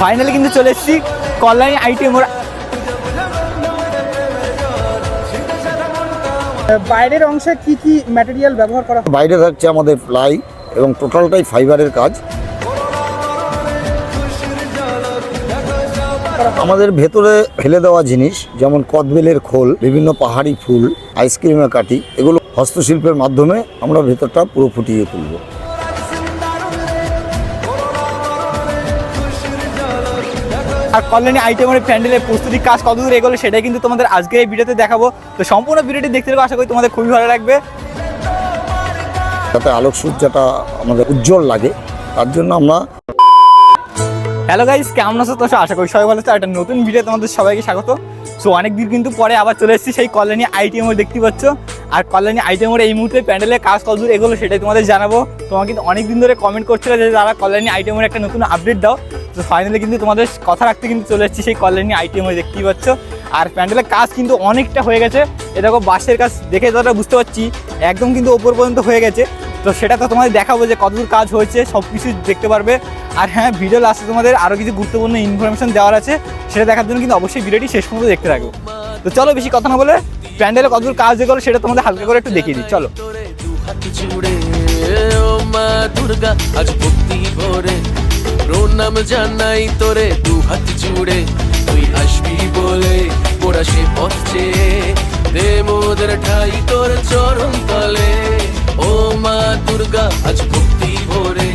Finally কিন্তু চলে এসেছি। কল্যাণী আইটেম ওর বাইরের অংশে কি কি ম্যাটেরিয়াল ব্যবহার করা হয়? বাইরে থাকছে আমাদের প্লাই এবং টোটালটাই ফাইবারের কাজ। আমাদের ভেতরে ফেলে দেওয়া জিনিস যেমন কদবেলের খোল বিভিন্ন পাহাড়ি ফুল আইসক্রিমের কাঠি এগুলো হস্তশিল্পের মাধ্যমে আমরা ভেতরটা পুরো ফুটিয়ে তুলব। আর কল্যাণী আইটেমের প্যান্ডেলের প্রস্তুতি কাজ কতদূর এগোলো সেটাই কিন্তু তোমাদের আজকের এই ভিডিওতে দেখাবো। তো সম্পূর্ণ ভিডিওটি দেখতে থাকো আশা করি তোমাদের খুবই ভালো লাগবে। যাতে আলোকসজ্জাটা আমাদের উজ্জ্বল লাগে তার জন্য আমরা হ্যালো গাইস কেমন আছো তো আশা করি সবাই ভালো আছো। একটা নতুন ভিডিও তোমাদের সবাইকে স্বাগত। সো অনেক দিন কিন্তু পরে আবার চলে এসেছি সেই কল্যাণী আইটিএম দেখতে পাচ্ছ। আর কল্যাণী আইটিএমের এই মুহূর্তে প্যান্ডেলের কাজ কতদূর এগুলো সেটাই তোমাদের জানাব। তোমাকে কিন্তু অনেক দিন ধরে কমেন্ট করছিল যে তারা কল্যাণী আইটিএমের একটা নতুন আপডেট দাও, তো ফাইনালি কিন্তু তোমাদের কথা রাখতে কিন্তু চলে এসেছি সেই কল্যাণী আইটিএম দেখতেই পাচ্ছ। আর প্যান্ডেলের কাজ কিন্তু অনেকটা হয়ে গেছে। এ দেখো, বাসের কাজ দেখে যতটা বুঝতে পারছি, একদম কিন্তু ওপর পর্যন্ত হয়ে গেছে। তো সেটা তো তোমাদের দেখাবো যে কতদূর কাজ হয়েছে সব কিছু দেখতে পারবে। আর হ্যাঁ ভিডিও লাস্টে তোমাদের আরও কিছু গুরুত্বপূর্ণ ইনফরমেশন দেওয়ার আছে, সেটা দেখার জন্য কিন্তু অবশ্যই ভিডিওটি শেষ পর্যন্ত দেখতে থাকো। তো চলো বেশি কথা না বলে প্যান্ডেলে কতদূর কাজ যেগুলো সেটা তোমাদের হালকা করে একটু দেখিয়ে দিই, চলো। মা দুর্গা, আজ ভক্তি ভরে। প্রণাম জানাই তোরে দু হাত জুড়ে। তুই আসবি বলে মোরা সে পথ চেয়ে। দে মোদের ঠাই তোর চরণ তলে। ও মা দুর্গা, আজ ভক্তি ভরে।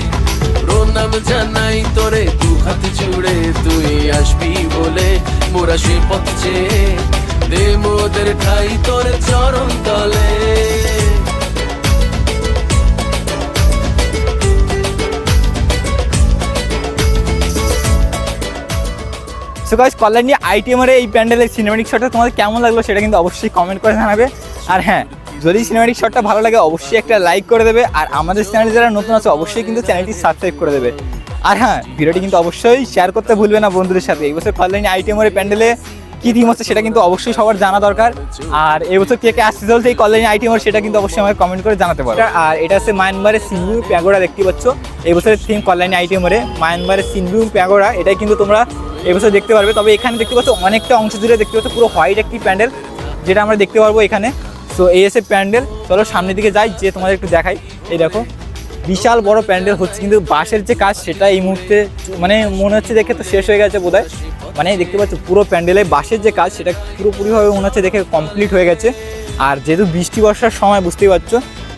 প্রণাম জানাই তোরে দু হাত জুড়ে। তুই আসবি বলে মোরা সে পথ চেয়ে। দে মোদের ঠাই তোর চরণ তলে। সো গাইস কল্যাণী আইটিএমের এই প্যান্ডেলের সিনেমেটিক শটটা তোমাদের কেমন লাগল সেটা কিন্তু অবশ্যই কমেন্ট করে জানাবে। আর হ্যাঁ যদি সিনেমেটিক শটটা ভালো লাগে, অবশ্যই একটা লাইক করে দেবে। আর আমাদের চ্যানেলে যারা নতুন আছে, অবশ্যই কিন্তু চ্যানেলটি সাবস্ক্রাইব করে দেবে। আর হ্যাঁ ভিডিওটি কিন্তু অবশ্যই শেয়ার করতে ভুলবে না বন্ধুদের সাথে। এই বছর কল্যাণী আইটিএমের প্যান্ডেলে কী থিম হচ্ছে সেটা কিন্তু অবশ্যই সবার জানা দরকার। আর এবছর বছর কে কে আসতে চলছে এই কল্যাণী আইটিএমের সেটা কিন্তু অবশ্যই আমাকে কমেন্ট করে জানাতে পারো। আর এটা হচ্ছে মায়ানমারের সিনভূম প্যাগোড়া দেখতে পাচ্ছ। এই বছরের থিম কল্যাণী আইটিএমের মায়ানমারের সিনভূম প্যাগোড়া, এটাই কিন্তু তোমরা এবছর দেখতে পারবে। তবে এখানে দেখতে পাচ্ছ অনেকটা অংশ জুড়ে দেখতে পাচ্ছ পুরো হোয়াইট একটি প্যান্ডেল, যেটা আমরা দেখতে পারব এখানে। সো এই এসে প্যান্ডেল। চলো সামনের দিকে যাই যে তোমাদের একটু দেখাই। এই দেখো বিশাল বড় প্যান্ডেল হচ্ছে, কিন্তু বাঁশের যে কাজ সেটা এই মুহূর্তে মানে মনে হচ্ছে দেখে তো শেষ হয়ে গেছে বোধহয়। মানে দেখতে পাচ্ছ, পুরো প্যান্ডেলে বাঁশের যে কাজ সেটা পুরোপুরিভাবে মনে হচ্ছে দেখে কমপ্লিট হয়ে গেছে। আর যেহেতু বৃষ্টি বর্ষার সময়, বুঝতেই পারছ,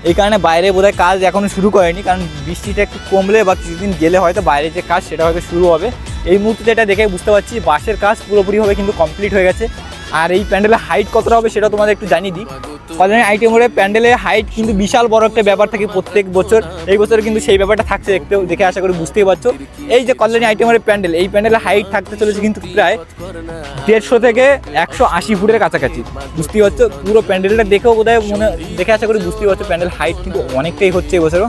এই কারণে বাইরে বোধহয় কাজ এখনও শুরু করেনি, কারণ বৃষ্টিটা একটু কমলে বা কিছুদিন গেলে হয়তো বাইরে যে কাজ সেটা হয়তো শুরু হবে। এই মুহূর্তে যেটা দেখে বুঝতে পারছি বাসের কাজ পুরোপুরিভাবে কিন্তু কমপ্লিট হয়ে গেছে। আর এই প্যান্ডেলের হাইট কতটা হবে সেটা তোমাদের একটু জানিয়ে দিই। কল্যাণী আইটেমের প্যান্ডেলের হাইট কিন্তু বিশাল বড় একটা ব্যাপার থাকে প্রত্যেক বছর। এই বছর কিন্তু সেই ব্যাপারটা থাকছে দেখতে দেখে আশা করি বুঝতেই পারছ। এই যে কল্যাণী আইটেমের প্যান্ডেল, এই প্যান্ডেলের হাইট থাকতে চলেছে কিন্তু প্রায় দেড়শো থেকে একশো আশি ফুটের কাছাকাছি। বুঝতেই পারছ? পুরো প্যান্ডেলটা দেখেও বোধহয় মনে দেখে আশা করি বুঝতেই পারছ প্যান্ডেল হাইট কিন্তু অনেকটাই হচ্ছে এবছরও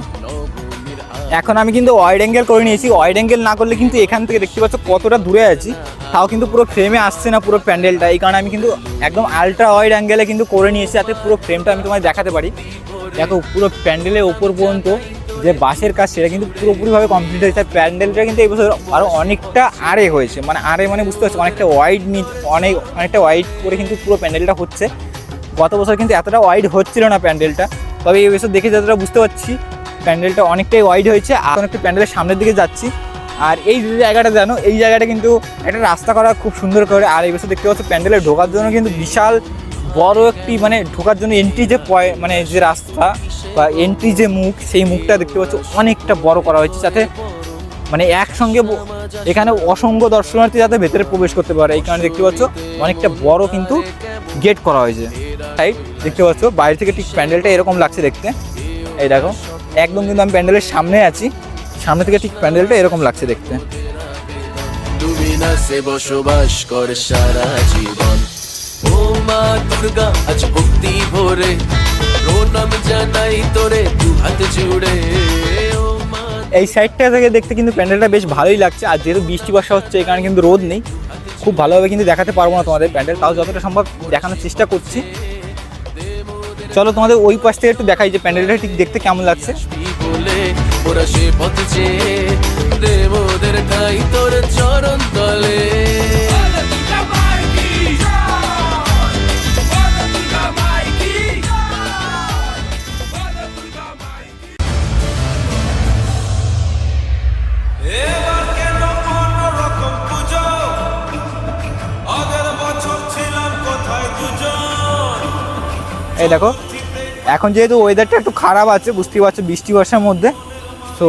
এখন আমি কিন্তু ওয়াইড অ্যাঙ্গেল করে নিয়েছি। ওয়াইড অ্যাঙ্গেল না করলে কিন্তু এখান থেকে দেখতে পাচ্ছ কতটা দূরে আছি। তাও কিন্তু পুরো ফ্রেমে আসছে না পুরো প্যান্ডেলটা। এই কারণে আমি কিন্তু একদম আলট্রা ওয়াইড অ্যাঙ্গেলে কিন্তু করে নিয়েছি যাতে পুরো ফ্রেমটা আমি তোমায় দেখাতে পারি। দেখো, পুরো প্যান্ডেলের ওপর পর্যন্ত যে বাসের কাজ, সেটা কিন্তু পুরোপুরিভাবে কমপ্লিট হয়েছে। প্যান্ডেলটা কিন্তু এই বছর আরও অনেকটা আরে হয়েছে। মানে আরে মানে বুঝতে পারছ, অনেকটা ওয়াইড নি অনেক অনেকটা ওয়াইড করে কিন্তু পুরো প্যান্ডেলটা হচ্ছে। গত বছর কিন্তু এতটা ওয়াইড হচ্ছিল না প্যান্ডেলটা। তবে এই বছর দেখে যতটা বুঝতে পারছি প্যান্ডেলটা অনেকটাই ওয়াইড হয়েছে, আর একটু প্যান্ডেলের সামনের দিকে যাচ্ছি। আর এই যে জায়গাটা জানো, এই জায়গাটা কিন্তু একটা রাস্তা করা খুব সুন্দর করে, আর এই বছর দেখতে পাচ্ছ প্যান্ডেলে ঢোকার জন্য কিন্তু বিশাল বড় একটি মানে ঢোকার জন্য এন্ট্রি যে পয় মানে যে রাস্তা বা এন্ট্রি যে মুখ, সেই মুখটা দেখতে পাচ্ছ অনেকটা বড় করা হয়েছে, যাতে মানে একসঙ্গে এখানে অসংখ্য দর্শনার্থী যাতে ভেতরে প্রবেশ করতে পারে। এই কারণে দেখতে পাচ্ছ অনেকটা বড় কিন্তু গেট করা হয়েছে। তাই দেখতে পাচ্ছ বাইরে থেকে ঠিক প্যান্ডেলটা এরকম লাগছে দেখতে। এই দেখো। একদম কিন্তু আমি প্যান্ডেলের সামনে আছি। সামনে থেকে ঠিক প্যান্ডেলটা এরকম লাগছে দেখতে। তুমি না সে বসবাস কর সারা জীবন। ও মা দুর্গা আজ ভক্তি ভরে। প্রণাম জানাই তোরে দু হাত জুড়ে। এই সাইডটা থেকে দেখতে কিন্তু প্যান্ডেলটা বেশ ভালোই লাগছে। আর যেহেতু বৃষ্টি বর্ষা হচ্ছে এই কারণে কিন্তু রোদ নেই। খুব ভালোভাবে কিন্তু দেখাতে পারব না তোমাদের প্যান্ডেল। তাও যতটা সম্ভব দেখানোর চেষ্টা করছি। চলো তোমাদের ওই পাশ থেকে একটু দেখাই যে প্যান্ডেলটা ঠিক দেখতে কেমন লাগছে। ওরা সে চরণ তলে। এই দেখো, এখন যেহেতু ওয়েদারটা একটু খারাপ আছে, বুঝতেই পারছ, বৃষ্টি বর্ষার মধ্যে তো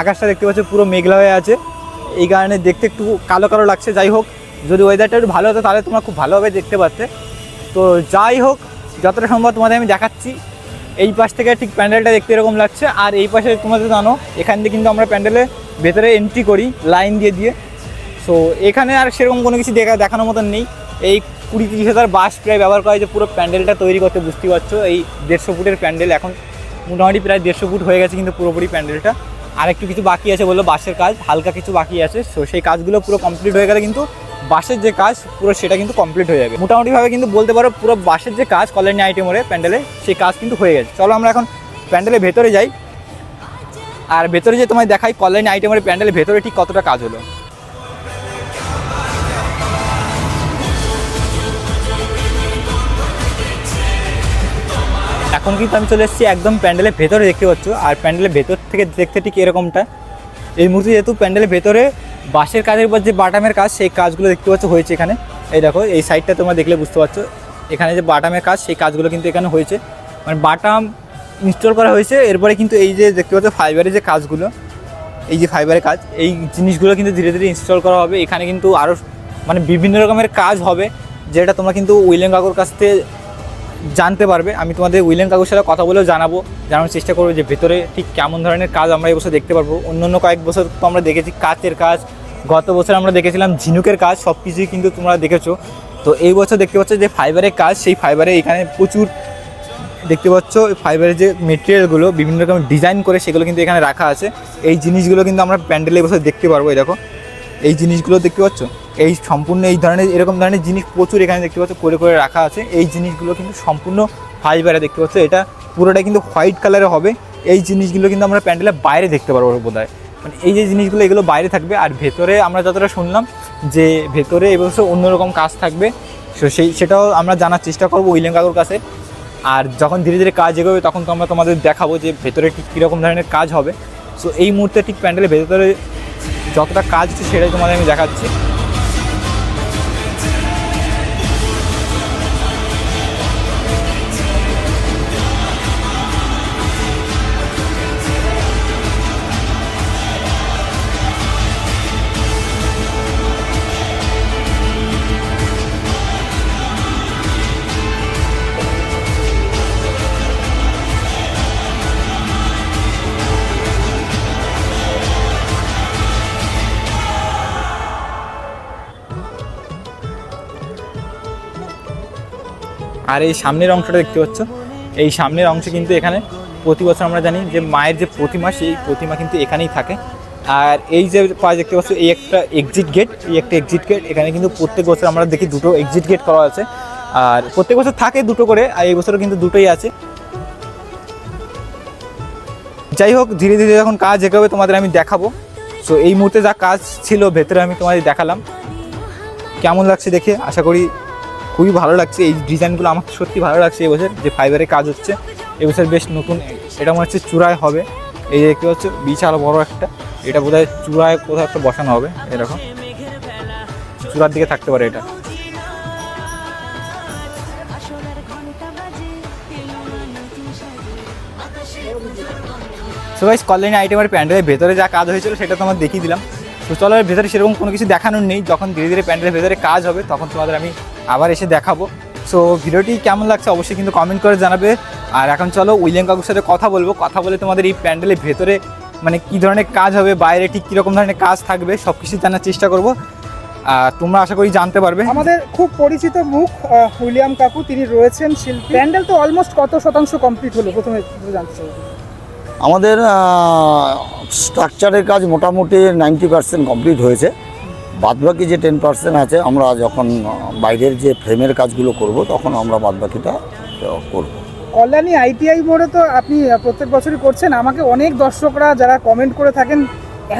আকাশটা দেখতে পাচ্ছ পুরো মেঘলা হয়ে আছে। এই কারণে দেখতে একটু কালো কালো লাগছে, যাই হোক, যদি ওয়েদারটা একটু ভালো হতো, তাহলে তোমরা খুব ভালোভাবে দেখতে পারতে। তো যাই হোক, যতটা সম্ভব তোমাদের আমি দেখাচ্ছি। এই পাশ থেকে ঠিক প্যান্ডেলটা দেখতে এরকম লাগছে, আর এই পাশে তোমাদের জানো, এখান দিয়ে কিন্তু আমরা প্যান্ডেলে ভেতরে এন্ট্রি করি লাইন দিয়ে দিয়ে। সো এখানে আর সেরকম কোনো কিছু দেখা দেখানোর মতন নেই। এই কুড়ি তিরিশ হাজার বাস প্রায় ব্যবহার করা হয়েছে পুরো প্যান্ডেলটা তৈরি করতে বুঝতেই পারছ। এই দেড়শো ফুটের প্যান্ডেল এখন মোটামুটি প্রায় দেড়শো ফুট হয়ে গেছে কিন্তু পুরোপুরি প্যান্ডেলটা। আর একটু কিছু বাকি আছে বলল বাসের কাজ, হালকা কিছু বাকি আছে। সো সেই কাজগুলো পুরো কমপ্লিট হয়ে গেলে কিন্তু বাসের যে কাজ, পুরো সেটা কিন্তু কমপ্লিট হয়ে যাবে। মোটামুটিভাবে কিন্তু বলতে পারো পুরো বাসের যে কাজ, কল্যাণী আইটেমরে প্যান্ডেলে, সেই কাজ কিন্তু হয়ে গেছে। চলো আমরা এখন প্যান্ডেলের ভেতরে যাই। আর ভেতরে যে তোমায় দেখাই কল্যাণী আইটেমের প্যান্ডেলের ভেতরে ঠিক কতটা কাজ হলো। এখন কিন্তু আমি চলে এসেছি একদম প্যান্ডেলের ভেতরে দেখতে পাচ্ছ। আর প্যান্ডেলের ভেতর থেকে দেখতে ঠিক এরকমটা। এই মুহূর্তে যেহেতু প্যান্ডেলের ভেতরে বাঁশের কাজের পর যে বাটামের কাজ, সেই কাজগুলো দেখতে পাচ্ছ হয়েছে এখানে। এই দেখো, এই সাইডটা তোমরা দেখলে বুঝতে পারছ। এখানে যে বাটামের কাজ, সেই কাজগুলো কিন্তু এখানে হয়েছে। মানে বাটাম ইনস্টল করা হয়েছে। এরপরে কিন্তু এই যে দেখতে পাচ্ছ ফাইবারের যে কাজগুলো, এই যে ফাইবারের কাজ, এই জিনিসগুলো কিন্তু ধীরে ধীরে ইনস্টল করা হবে। এখানে কিন্তু আরও মানে বিভিন্ন রকমের কাজ হবে, যেটা তোমরা কিন্তু উইলিয়াম কাকুর কাছ থেকে জানতে পারবে। আমি তোমাদের উইলিয়াম কাকুর সাথে কথা বলেও জানাব, জানানোর চেষ্টা করব যে ভেতরে ঠিক কেমন ধরনের কাজ আমরা এবছর দেখতে পারব। অন্য অন্য কয়েক বছর তো আমরা দেখেছি কাচের কাজ, গত বছর আমরা দেখেছিলাম ঝিনুকের কাজ, সব কিছুই কিন্তু তোমরা দেখেছ। তো এই বছর দেখতে পাচ্ছ যে ফাইবারের কাজ, সেই ফাইবারে এখানে প্রচুর দেখতে পাচ্ছ ফাইবারের যে মেটেরিয়ালগুলো, বিভিন্ন রকমের ডিজাইন করে সেগুলো কিন্তু এখানে রাখা আছে। এই জিনিসগুলো কিন্তু আমরা প্যান্ডেলে বসে দেখতে পারব দেখো। এই জিনিসগুলো দেখতে পাচ্ছ? এই সম্পূর্ণ এই ধরনের, এরকম ধরনের জিনিস প্রচুর এখানে দেখতে পাচ্ছ, করে করে রাখা আছে। এই জিনিসগুলো কিন্তু সম্পূর্ণ ফাইবারে দেখতে পাচ্ছ। এটা পুরোটা কিন্তু হোয়াইট কালারে হবে। এই জিনিসগুলো কিন্তু আমরা প্যান্ডেলের বাইরে দেখতে পারব বোধহয়। মানে এই যে জিনিসগুলো, এগুলো বাইরে থাকবে। আর ভেতরে আমরা যতটা শুনলাম যে ভেতরে এবছর অন্যরকম কাজ থাকবে, সো সেই, সেটাও আমরা জানার চেষ্টা করব উইলিয়াম কাকুর কাছে। আর যখন ধীরে ধীরে কাজ এগোবে, তখন তো আমরা তোমাদের দেখাবো যে ভেতরে ঠিক কীরকম ধরনের কাজ হবে। সো এই মুহূর্তে ঠিক প্যান্ডেলের ভেতরে যতটা কাজ সেটাই তোমাদের আমি দেখাচ্ছি। আর এই সামনের অংশটা দেখতে পাচ্ছ? এই সামনের অংশ কিন্তু এখানে প্রতি বছর আমরা জানি যে মায়ের যে প্রতিমা, সেই প্রতিমা কিন্তু এখানেই থাকে। আর এই যে পাশ দেখতে পাচ্ছ, এই একটা এক্সিট গেট এই একটা এক্সিট গেট এখানে কিন্তু প্রত্যেক বছর আমরা দেখি দুটো এক্সিট গেট করা আছে। আর প্রত্যেক বছর থাকে দুটো করে, আর এই বছরও কিন্তু দুটোই আছে। যাই হোক, ধীরে ধীরে যখন কাজ এগোবে, তোমাদের আমি দেখাবো। সো এই মুহূর্তে যা কাজ ছিল, ভেতরে আমি তোমাদের দেখালাম। কেমন লাগছে দেখে আশা করি খুবই ভালো লাগছে। এই ডিজাইনগুলো আমার সত্যি ভালো লাগছে এবছর, যে ফাইবারের কাজ হচ্ছে। এবছর বেশ নতুন, এটা মনে হচ্ছে চূড়ায় হবে। এই দেখতে পাচ্ছ বিশাল বড় একটা, এটা বোধহয় চূড়ায় কোথাও একটা বসানো হবে, এরকম। চূড়ার দিকে থাকতে পারে এটা। সো গাইস আইটেমের প্যান্ডেলের ভেতরে যা কাজ হয়েছিল, সেটা তোমার দেখিয়ে দিলাম। তো ভেতরে সেরকম কোনো কিছু দেখানোর নেই। যখন ধীরে ধীরে প্যান্ডেলের ভেতরে কাজ হবে, তখন তোমাদের আমি আবার এসে দেখাবো। সো ভিডিওটি কেমন লাগছে অবশ্যই কিন্তু কমেন্ট করে জানাবে। আর এখন চলো উইলিয়াম কাকুর সাথে কথা বলব। কথা বলে তোমাদের এই প্যান্ডেলের ভেতরে মানে কী ধরনের কাজ হবে বাইরে ঠিক কীরকম ধরনের কাজ থাকবে সব কিছু জানার চেষ্টা করব। আর তোমরা আশা করি জানতে পারবে। আমাদের খুব পরিচিত মুখ উইলিয়াম কাকু। তিনি রয়েছেন শিল্পী। প্যান্ডেল তো অলমোস্ট কত শতাংশ কমপ্লিট হলো? প্রথমে জানতে চাই। আমাদের স্ট্রাকচারের কাজ মোটামুটি নাইনটি পার্সেন্ট কমপ্লিট হয়েছে। বাদবাকি যে টেন পার্সেন্ট আছে আমরা যখন বাইরের যে ফ্রেমের কাজগুলো করব তখন আমরা বাদবাকিটা করব। কল্যাণী আইটিআই মোড়ে তো আপনি প্রত্যেক বছরই করছেন। আমাকে অনেক দর্শকরা যারা কমেন্ট করে থাকেন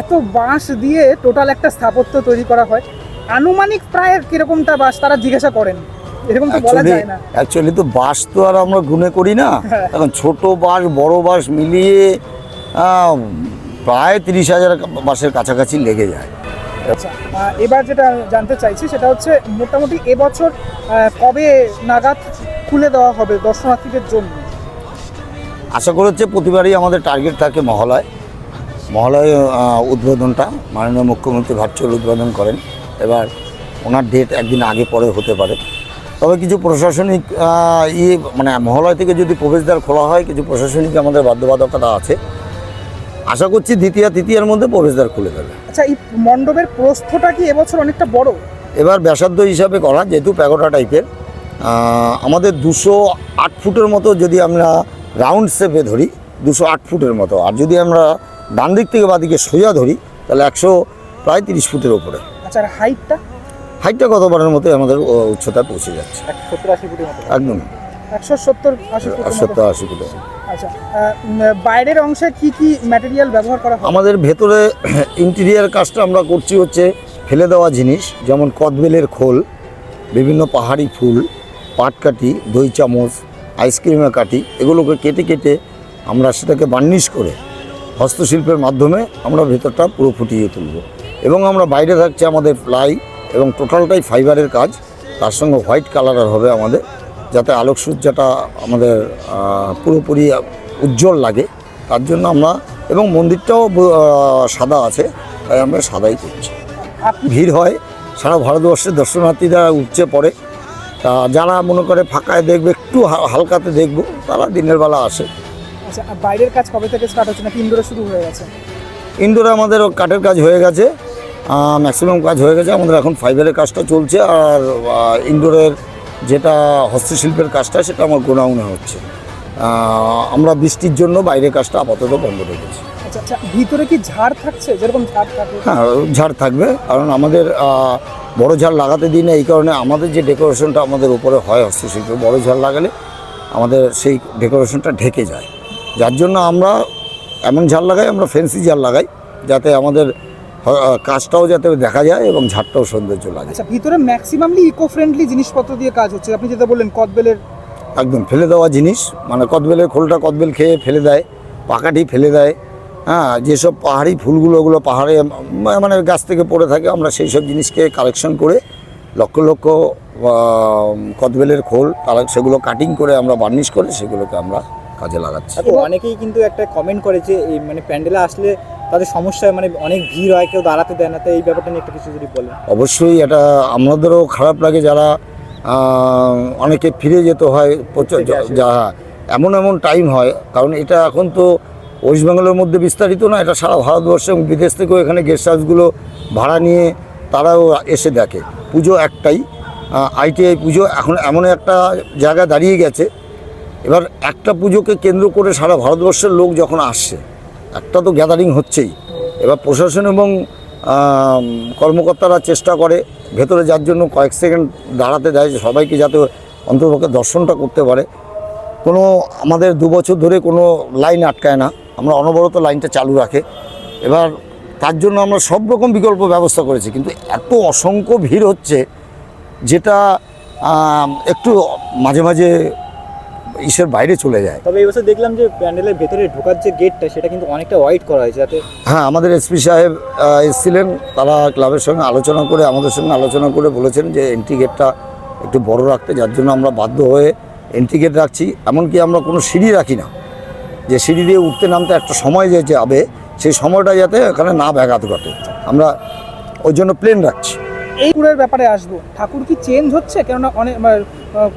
এত বাঁশ দিয়ে টোটাল একটা স্থাপত্য তৈরি করা হয়। আনুমানিক প্রায় কিরকমটা বাঁশ তারা জিজ্ঞাসা করেন? এরকম তো বলা যায় না। অ্যাকচুয়ালি তো বাঁশ তো আর আমরা গুনে করি না। হ্যাঁ। এখন ছোট বাঁশ বড় বাঁশ মিলিয়ে প্রায় তিরিশ হাজার বাঁশের কাছাকাছি লেগে যায়। আচ্ছা এবার যেটা জানতে চাইছি সেটা হচ্ছে মোটামুটি এবছর কবে নাগাদ খুলে দেওয়া হবে দর্শনার্থীদের জন্য? আশা করা হচ্ছে প্রতিবারই আমাদের টার্গেট থাকে মহলায়। মহলায় উদ্বোধনটা মাননীয় মুখ্যমন্ত্রী ভার্চুয়াল উদ্বোধন করেন। এবার ওনার ডেট একদিন আগে পরে হতে পারে। তবে কিছু প্রশাসনিক ইয়ে মানে মহলয় থেকে যদি প্রবেশদ্বার খোলা হয়, কিছু প্রশাসনিক আমাদের বাধ্যবাধকতা আছে। আশা করছি দ্বিতীয় তৃতীয়ার মধ্যে প্রবেশদ্বার খুলে দেবে। আচ্ছা এই মণ্ডপের প্রস্থটা কি এবছর অনেকটা বড়? এবার ব্যাসার্ধ হিসাবে করা যেহেতু প্যাগোটা টাইপের আমাদের দুশো আট ফুটের মতো যদি আমরা রাউন্ড শেপে ধরি দুশো আট ফুটের মতো আর যদি আমরা ডান দিক থেকে বাদিকে সোজা ধরি তাহলে একশো প্রায় তিরিশ ফুটের ওপরে আচ্ছা আর হাইটটা? হাইটটা গতবারের মতো আমাদের উচ্চতায় পৌঁছে যাচ্ছে। একদম। একশো। সত্তর আশি ফুটে আচ্ছা বাইরের অংশে কি কি ম্যাটেরিয়াল ব্যবহার করা আমাদের ভেতরে ইন্টেরিয়ার কাজটা আমরা করছি হচ্ছে ফেলে দেওয়া জিনিস, যেমন কদবেলের খোল, বিভিন্ন পাহাড়ি ফুল, পাটকাঠি, দই চামচ আইসক্রিমের কাঠি, এগুলোকে কেটে কেটে আমরা সেটাকে বার্নিশ করে হস্তশিল্পের মাধ্যমে আমরা ভেতরটা পুরো ফুটিয়ে তুলব। এবং আমরা বাইরে থাকছে আমাদের প্লাই এবং টোটালটাই ফাইবারের কাজ, তার সঙ্গে হোয়াইট কালারের হবে আমাদের যাতে আলোকসজ্জাটা আমাদের পুরোপুরি উজ্জ্বল লাগে তার জন্য আমরা এবং মন্দিরটাও সাদা আছে তাই আমরা সাদাই করছি। ভিড় হয় সারা ভারতবর্ষের দর্শনার্থীরা উঠছে পড়ে। তা যারা মনে করে ফাঁকায় দেখবে একটু হালকাতে দেখব তারা দিনের বেলা আসে। আচ্ছা বাইরের কাজ কবে থেকে স্টার্ট হচ্ছে? নাকি ইনডোরে শুরু হয়ে গেছে? ইন্দোরে আমাদের কাঠের কাজ হয়ে গেছে ম্যাক্সিমাম কাজ হয়ে গেছে আমাদের এখন ফাইবারের কাজটা চলছে আর ইনডোরের যেটা হস্তশিল্পের কাজটা সেটা আমার গোডাউনে হচ্ছে। আমরা বৃষ্টির জন্য বাইরের কাজটা আপাতত বন্ধ রেখেছি আচ্ছা আচ্ছা ভিতরে কি ঝাড় থাকছে? যেরকম ঝাড় হ্যাঁ ঝাড় থাকবে কারণ আমাদের বড় ঝাড় লাগাতে দিই না এই কারণে আমাদের যে ডেকোরেশনটা আমাদের উপরে হয় হস্তশিল্পে বড় ঝাড় লাগালে আমাদের সেই ডেকোরেশনটা ঢেকে যায়। যার জন্য আমরা এমন ঝাড় লাগাই আমরা ফেন্সি ঝাড় লাগাই যাতে আমাদের কাজটাও যাতে দেখা যায় এবং ঝাড়টাও সৌন্দর্য লাগে আচ্ছা ভিতরে ম্যাক্সিমামলি ইকো ফ্রেন্ডলি জিনিসপত্র দিয়ে কাজ হচ্ছে। আপনি যেটা বললেন কদবেলের একদম ফেলে দেওয়া জিনিস মানে কদবেলের খোলটা কদবেল খেয়ে ফেলে দেয় পাকাটি ফেলে দেয় হ্যাঁ যেসব পাহাড়ি ফুলগুলো ওগুলো পাহাড়ে মানে গাছ থেকে পড়ে থাকে আমরা সেই সব জিনিসকে কালেকশন করে লক্ষ লক্ষ কদবেলের খোল তারা সেগুলো কাটিং করে আমরা বার্নিশ করে সেগুলোকে আমরা কাজে লাগাচ্ছি। আচ্ছা, অনেকেই কিন্তু একটা কমেন্ট করে যে এই মানে প্যান্ডেলে আসলে তাদের সমস্যা মানে অনেক ভিড় হয় কেউ দাঁড়াতে দেয় না তো এই ব্যাপারটা নিয়ে একটা কিছু যদি বলেন। অবশ্যই এটা আমাদেরও খারাপ লাগে যারা অনেকে ফিরে যেতে হয় প্রচুর যা এমন এমন টাইম হয় কারণ এটা এখন তো ওয়েস্ট বেঙ্গলের মধ্যে বিস্তারিত না এটা সারা ভারতবর্ষ এবং বিদেশ থেকেও এখানে গেস্ট হাউসগুলো ভাড়া নিয়ে তারাও এসে দেখে। পুজো একটাই আইটিআই পুজো এখন এমন একটা জায়গা দাঁড়িয়ে গেছে। এবার একটা পুজোকে কেন্দ্র করে সারা ভারতবর্ষের লোক যখন আসছে একটা তো গ্যাদারিং হচ্ছেই। এবার প্রশাসন এবং কর্মকর্তারা চেষ্টা করে, ভেতরে যার জন্য কয়েক সেকেন্ড দাঁড়াতে দেয় সবাইকে যাতে অন্তর্পক্ষে দর্শনটা করতে পারে। কোনো আমাদের দু বছর ধরে কোনো লাইন আটকায় না, আমরা অনবরত লাইনটা চালু রাখে। এবার তার জন্য আমরা সব রকম বিকল্প ব্যবস্থা করেছি, কিন্তু এত অসংখ্য ভিড় হচ্ছে, যেটা একটু মাঝে মাঝে ইসের বাইরে চলে যায়। তবে এবছর দেখলাম যে প্যান্ডেলের ভেতরে ঢোকার যে গেটটা সেটা কিন্তু অনেকটা ওয়াইড করা হয়েছে। যাতে হ্যাঁ আমাদের এসপি সাহেব এসেছিলেন। তারা ক্লাবের সঙ্গে আলোচনা করে আমাদের সঙ্গে আলোচনা করে বলেছেন যে এন্ট্রি গেটটা একটু বড় রাখতে যার জন্য আমরা বাধ্য হয়ে এন্ট্রি গেট রাখছি। এমনকি আমরা কোনো সিঁড়ি রাখি না। যে সিঁড়ি দিয়ে উঠতে নামতে একটা সময় যে যাবে সেই সময়টা যাতে এখানে না ব্যাঘাত ঘটে। আমরা ওই জন্য প্লেন রাখছি। এই ঠাকুরের ব্যাপারে আসব। ঠাকুর কি চেঞ্জ হচ্ছে? কেননা অনেক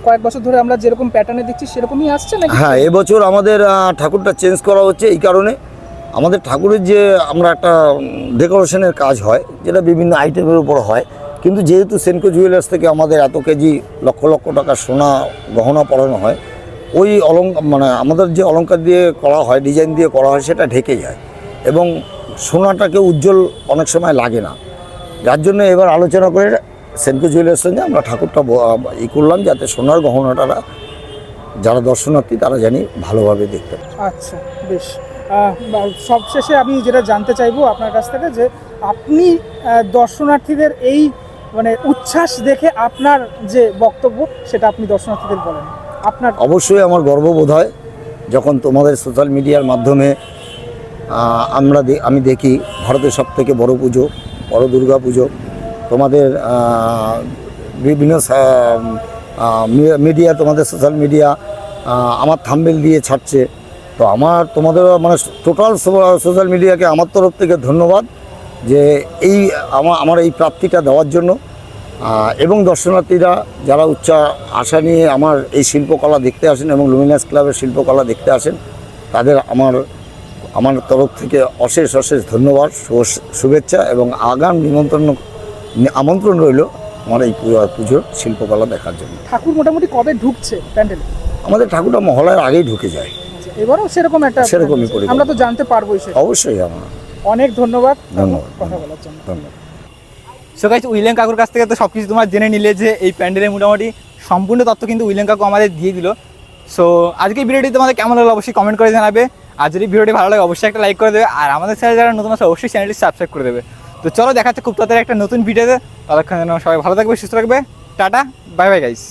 কয়েক বছর ধরে আমরা যেরকম প্যাটার্নে দেখছি, সেরকমই আসছে না হ্যাঁ এবছর আমাদের ঠাকুরটা চেঞ্জ করা হচ্ছে এই কারণে। আমাদের ঠাকুরের যে, আমরা একটা ডেকোরেশনের কাজ হয়, যেটা বিভিন্ন আইটেমের উপর হয়। কিন্তু যেহেতু সেনকো জুয়েলার্স থেকে আমাদের এত কেজি লক্ষ লক্ষ টাকা সোনা, গহনা পরানো হয়, ওই অলঙ্কার মানে আমাদের যে অলঙ্কার দিয়ে করা হয় ডিজাইন দিয়ে করা হয়, সেটা ঢেকে যায়। এবং সোনাটাকে উজ্জ্বল অনেক সময় লাগে না। যার জন্য এবার আলোচনা করে সেনকো জুয়েলার্স সঙ্গে আমরা ঠাকুরটা ই করলাম যাতে সোনার গহনাটা যারা দর্শনার্থী তারা জানি ভালোভাবে দেখতে। আচ্ছা বেশ সবশেষে আমি যেটা জানতে চাইব আপনার কাছ থেকে যে আপনি দর্শনার্থীদের এই মানে উচ্ছ্বাস দেখে আপনার যে বক্তব্য সেটা আপনি দর্শনার্থীদের বলেন আপনার অবশ্যই আমার গর্ববোধ হয় যখন তোমাদের সোশ্যাল মিডিয়ার মাধ্যমে আমরা আমি দেখি ভারতের সব থেকে বড় পুজো বড় দুর্গা পুজো। তোমাদের বিভিন্ন মিডিয়া তোমাদের সোশ্যাল মিডিয়া আমার থাম্বেল দিয়ে ছাড়ছে। তো আমার, তোমাদের মানে টোটাল সোশ্যাল মিডিয়াকে আমার তরফ থেকে ধন্যবাদ যে এই আমার আমার এই প্রাপ্তিটা দেওয়ার জন্য। এবং দর্শনার্থীরা যারা উচ্চ আশা নিয়ে আমার এই শিল্পকলা দেখতে আসেন এবং লুমিনাস ক্লাবের শিল্পকলা দেখতে আসেন, তাদের আমার আমার তরফ থেকে অশেষ অশেষ ধন্যবাদ শুভেচ্ছা এবং আগাম নিমন্ত্রণ আমন্ত্রণ রইল আমার এই পূজা- পুজোর শিল্পকলা দেখার জন্য। ঠাকুর মোটামুটি কবে ঢুকছে প্যান্ডেলে? আমাদের ঠাকুরটা মহলার আগেই ঢুকে যায়। এবারও সেরকম একটা সেরকমই করি আমরা তো জানতে পারবোই সে অবশ্যই আমার। অনেক ধন্যবাদ। ধন্যবাদ। কথা বলার জন্য। ধন্যবাদ। সো গাইজ উইলিয়াম কাকুর কাছ থেকে তো সব কিছু তোমার জেনে নিলে যে এই প্যান্ডেলের মোটামুটি সম্পূর্ণ তথ্য কিন্তু উইলিয়াম কাকু আমাদের দিয়ে দিল। সো আজকে ভিডিওটি তোমাদের কেমন লাগল অবশ্যই কমেন্ট করে জানাবে। আর যদি ভিডিওটি ভালো লাগে, অবশ্যই একটা লাইক করে দেবে। আর আমাদের চ্যানেল যারা নতুন আছে, অবশ্যই চ্যানেলটি সাবস্ক্রাইব করে দেবে। তো চলো দেখাচ্ছে খুব তাড়াতাড়ি একটা নতুন ভিডিওতে। ততক্ষণ যেন সবাই ভালো থাকবে, সুস্থ থাকবে। Tata bye bye guys